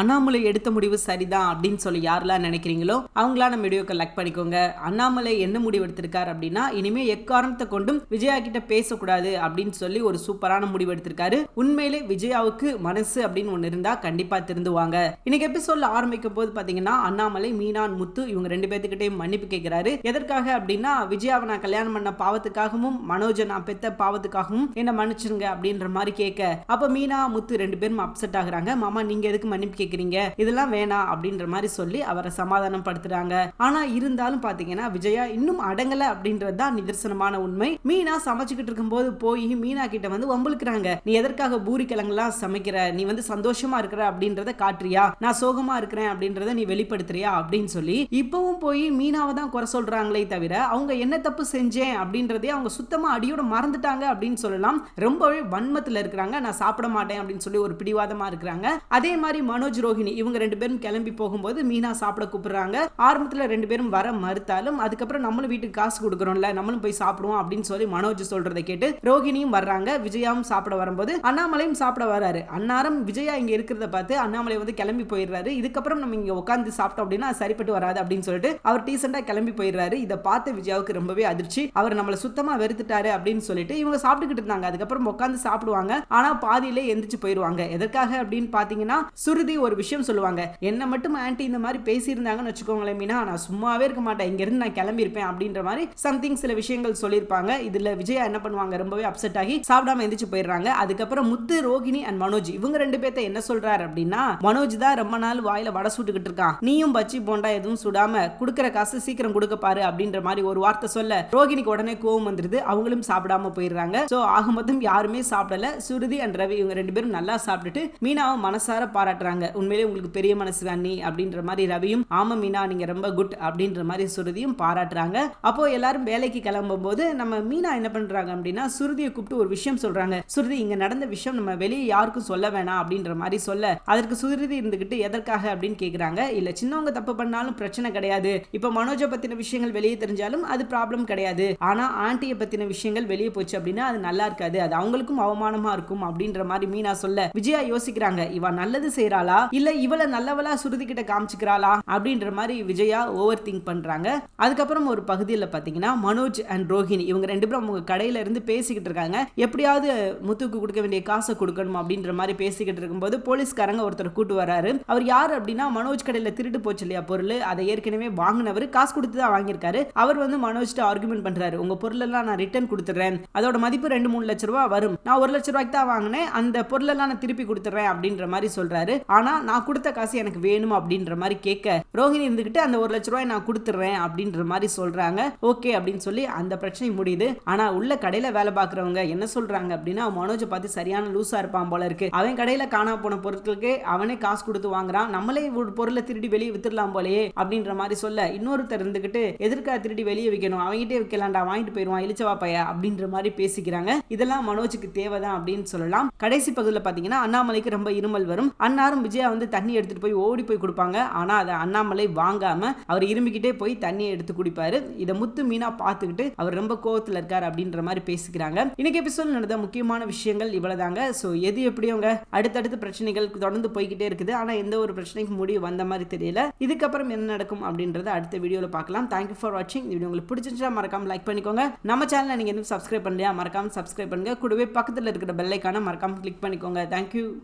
அண்ணாமலை எடுத்த முடிவு சரிதான் அப்படின்னு சொல்லி யாரெல்லாம் நினைக்கிறீங்களோ அவங்களா நம்ம வீடியோக்கு லைக் பண்ணிக்கோங்க. அண்ணாமலை என்ன முடிவு எடுத்திருக்காரு அப்படின்னா இனிமே எக்காரணத்தை கொண்டும் விஜயா கிட்ட பேசக்கூடாது அப்படின்னு சொல்லி ஒரு சூப்பரான முடிவு எடுத்திருக்காரு. உண்மையிலே விஜயாவுக்கு மனசு அப்படின்னு ஒன்று இருந்தா கண்டிப்பா திருந்துவாங்க. இன்னைக்கு எபிசோட்ல ஆரம்பிக்கும் போது பாத்தீங்கன்னா அண்ணாமலை மீனான் முத்து இவங்க ரெண்டு பேர்த்துக்கிட்டையும் மன்னிப்பு கேட்கிறாரு எதற்காக அப்படின்னா விஜயாவை நான் கல்யாணம் பண்ண பாவத்துக்காகவும் மனோஜை நான் பெத்த பாவத்துக்காகவும் என்ன மன்னிச்சிருங்க அப்படின்ற மாதிரி கேட்க. அப்ப மீனா முத்து ரெண்டு பேரும் அப்செட் ஆகுறாங்க. மாமா நீங்க எதுக்கு மன்னிப்பு கேக்குறீங்க? இதெல்லாம் வேணாம் அப்படின்ற மாதிரி சொல்லி அவரை சமாதானம் படுத்துறாங்க ஆனா இருந்தாலும் பாத்தீங்கன்னா விஜயா இன்னும் அடங்கல அப்படின்றது தான் நிதர்சனமான உண்மை. மீனா சமைச்சுக்கிட்டு இருக்கும்போது போய் மீனா கிட்ட வந்து வம்புழுக்கிறாங்க. நீ எதற்காக பூரி கிழங்குலாம் சமைக்கிற? நீ வந்து சந்தோஷமா இருக்கிற அப்படின்றத காட்டுறியா? நான் சோகமா இருக்கிறேன் அப்படின்றத நீ வெளிப்படுத்துறியா? அப்படின்னு சொல்லி இப்பவும் போய் மீனாவை தான் குறை சொல்றாங்களே தவிர அவங்க என்ன தப்பு செஞ்சேன்? அப்படின்றதே அவங்க சுத்தமா அடியோட மறந்துட்டாங்க அப்படின்னு சொல்லலாம். ரொம்பவே வன்மத்துல இருக்கிறாங்க. நான் சாப்பிட மாட்டேன் அப்படின்னு சொல்லி ஒரு பிடிவாதமா இருக்கிறாங்க. அதே மாதிரி மனோஜ் ரோஹிணி இவங்க ரெண்டு பேரும் கிளம்பி போகும்போது மீனா சாப்பிட கூப்பிடுறாங்க. ஆரம்பத்துல ரெண்டு பேரும் வர மறுத்தாலும் அதுக்கப்புறம் நம்மளும் வீட்டுக்கு காசு கொடுக்குறோம்ல நம்மளும் போய் சாப்பிடுவோம் அப்படின்னு சொல்லி மனோஜ் சொல்றதை கேட்டு ரோஹிணியும் வர்றாங்க. விஜயாவும் சாப்பிட வரும்போது அண்ணாமலையும் சாப்பிட வராரு. அன்னாரம் விஜயா இங்க இருக்கிறத பார்த்து அண்ணாமலை வந்து கிளம்பி போயிடுறாரு. இதுக்கப்புறம் நம்ம இங்க உட்காந்து சாப்பிட்டோம் அப்படின்னா சரிப்பட்டு வராது அப்படின்னு சொல்லிட்டு அவர் டீசெண்டா கிளம்பி போயிடுறாரு. இதை பார்த்து விஜயாவுக்கு ரொம்பவே அதிர்ச்சி. அவர் நம்மளை சுத்தமா வெறுத்துட்டாரு அப்படின்னு சொல்லிட்டு இவங்க சாப்பிட்டுக்கிட்டு இருந்தாங்க. அதுக்கப்புறம் உட்காந்து சாப்பிடுவாங்க. ஆனா பாதியிலே எந்திரிச்சு போயிடுவாங்க. எதற்காக அப்படின்னு பாத்தீங்கன்னா சுருதி ஒரு விஷயம் சொல்லுவாங்க. என்ன மட்டும் ஆன்டி இந்த மாதிரி பேசியிருந்தாங்கன்னு வச்சுக்கோங்களேன் மீனா நான் சும்மாவே இருக்க மாட்டேன். இங்க இருந்து நான் கிளம்பியிருப்பேன் அப்படின்ற மாதிரி சம்திங் சில விஷயங்கள் சொல்லியிருப்பாங்க. இதுல விஜயா என்ன பண்ணுவாங்க? ரொம்பவே அப்செட் ஆகி சாப்பிடாம எந்திரிச்சு போயிடுறாங்க. அதுக்கப்புறம் முத்து ரோகிணி அண்ட் மனோஜ் இவங்க ரெண்டு பேர்த்த என்ன சொல்றாரு அப்படின்னா மனோஜ் தான் ரொம்ப நாள் வாயில வடை சுட்டுக்கிட்டு இருக்கான். நீயும் பச்சி போண்டா எதுவும் சுடாம கொடுக்குற காசு சீக்கிரம் கொடுக்க பாரு அப்படின்ற மாதிரி ஒரு வார்த்தை சொல்ல ரோகிணிக்கு உடனே கோவம் வந்துருது. அவங்களும் சாப்பிடாம போயிடுறாங்க. சோ ஆக மொத்தம் யாருமே சாப்பிடல. சுருதி அண்ட் ரவி இவங்க ரெண்டு பேரும் நல்லா சாப்பிட்டுட்டு மீனாவை மனசார பாராட்டுறாங்க. உண்மையிலே உங்களுக்கு பெரிய மனசு வேணி அப்படின்ற மாதிரி ரவியும் ஆமா மீனா நீங்க ரொம்ப குட் அப்படின்ற மாதிரி சுருதியும் பாராட்டுறாங்க. அப்போ எல்லாரும் வேலைக்கு கிளம்பும் போது நம்ம மீனா என்ன பண்றாங்க அப்படின்னா சுருதியை கூப்பிட்டு ஒரு விஷயம் சொல்றாங்க. சுருதி இங்க நடந்த விஷயம் நம்ம வெளியே யாருக்கும் சொல்ல வேணாம் அப்படின்ற மாதிரி சொல்ல அதற்கு சுருதி இருந்துகிட்டு எதற்காக அப்படின்னு கேக்குறாங்க. இல்ல சின்னவங்க தப்பு பண்ணாலும் பிரச்சனை கிடையாது. இப்ப மனோஜை பத்தின விஷயங்கள் வெளியே தெரிஞ்சாலும் அது ப்ராப்ளம் கிடையாது. ஆனா ஆண்டியை பத்தின விஷயங்கள் வெளியே போச்சு அப்படின்னா அது நல்லா இருக்காது. அது அவங்களுக்கும் அவமானமா இருக்கும் அப்படின்ற மாதிரி மீனா சொல்ல விஜயா யோசிக்கிறாங்க. இவ நல்லது செய்யறாளா இல்ல இவளை நல்லவளா சுருதி கிட்ட காமிச்சுக்கிறாளா அப்படின்ற மாதிரி விஜயா ஓவர் திங்க் பண்றாங்க. அதுக்கப்புறம் ஒரு பகுதியில் பாத்தீங்கன்னா மனோஜ் அண்ட் ரோஹிணி இவங்க ரெண்டு பேரும் அவங்க கடையில இருந்து பேசிக்கிட்டு இருக்காங்க. எப்படியாவது முத்துக்கு கொடுக்க வேண்டிய காசை கொடுக்கணும் அப்படின்ற மாதிரி பேசிக்கிட்டு இருக்கும்போது போலீஸ்காரங்க ஒருத்தர் கூட்டு வராரு. அவர் யார் அப்படின்னா மனோஜ் கடையில திருட்டு போச்சு இல்லையா பொருள்? அதை ஏற்கனவே வாங்கினவர் காசு கொடுத்து தான் வாங்கியிருக்காரு. அவர் வந்து மனோஜ்ட்ட ஆர்குமெண்ட் பண்றாரு. உங்க பொருள் எல்லாம் நான் ரிட்டர்ன் கொடுத்துறேன். அதோட மதிப்பு ரெண்டு மூணு லட்ச ரூபா வரும். நான் ஒரு லட்ச ரூபாய்க்கு தான் வாங்கினேன். அந்த பொருள் எல்லாம் நான் திருப்பி கொடுத்துறேன் அப்படின்ற மாதிரி சொல்றாரு. ஆனா நான் கொடுத்த காசு எனக்கு வேணும் அப்படின்ற மாதிரி கேட்க ரோஹிணி இருந்துக்கிட்டு அந்த ஒரு லட்ச ரூபாய் நான் கொடுத்துட்றேன் அப்படின்ற மாதிரி சொல்றாங்க. ஓகே அப்படின்னு சொல்லி அந்த பிரச்சனை முடியுது. ஆனா உள்ள கடையில வேலை பார்க்குறவங்க என்ன சொல்றாங்க அப்படின்னா மனோஜை பார்த்து சரியான லூசா இருப்பான் போல இருக்கு. அவன் கடையில காணா போன பொருட்களுக்கு அவனே காசு கொடுத்து வாங்குறான். நம்மளே ஒரு பொருளை திருடி வெளியே வித்துடலாம் போலயே அப்படின்ற மாதிரி சொல்ல இன்னொருத்தர் இருந்துகிட்டு எதிர்க்கா திருடி வெளியே வைக்கணும்? அவங்ககிட்டே வைக்கலாம்டா வாங்கிட்டு போயிடுவான் இழிச்சவா பையா அப்படின்ற மாதிரி பேசிக்கிறாங்க. இதெல்லாம் மனோஜுக்கு தேவைதான் அப்படின்னு சொல்லலாம். கடைசி பகுதியில் பாத்தீங்கன்னா அண்ணாமலைக்கு ரொம்ப இருமல் வரும். அன்னாரும் விஜய் வந்து தண்ணி எடுத்துட்டு போய் ஓடி போய் கொடுப்பாங்க. ஆனா அதை அண்ணாமலை வாங்காம அவர் இரும்பிக்கிட்டே போய் தண்ணியை எடுத்து குடிப்பாரு. இதை முத்து மீனா பார்த்துக்கிட்டு அவர் ரொம்ப கோவத்தில் இருக்கார் அப்படின்ற மாதிரி பேசிக்கிறாங்க. இன்னைக்கு எபிசோட் நடந்த முக்கியமான விஷயங்கள் இவ்வளவுதாங்க. ஸோ எது எப்படியோங்க? அடுத்தடுத்து பிரச்சனைகள் தொடர்ந்து போய்கிட்டே இருக்குது. ஆனா எந்த ஒரு பிரச்சனைக்கு முடிவு வந்த மாதிரி தெரியல. இதுக்கப்புறம் என்ன நடக்கும் அப்படின்றத அடுத்த வீடியோவில் பார்க்கலாம். தேங்க்யூ ஃபார் வாட்சிங் இந்த வீடியோ உங்களுக்கு பிடிச்சிருந்தா மறக்காம லைக் பண்ணிக்கோங்க. நம்ம சேனலை நீங்க எதுவும் சப்ஸ்கிரைப் பண்ணலையா? மறக்காம சப்ஸ்கிரைப் பண்ணுங்க. கூடவே பக்கத்தில் இருக்கிற பெல்லைக்கான மறக்காம கிளிக் பண்ணிக்கோங்க. தேங்க்யூ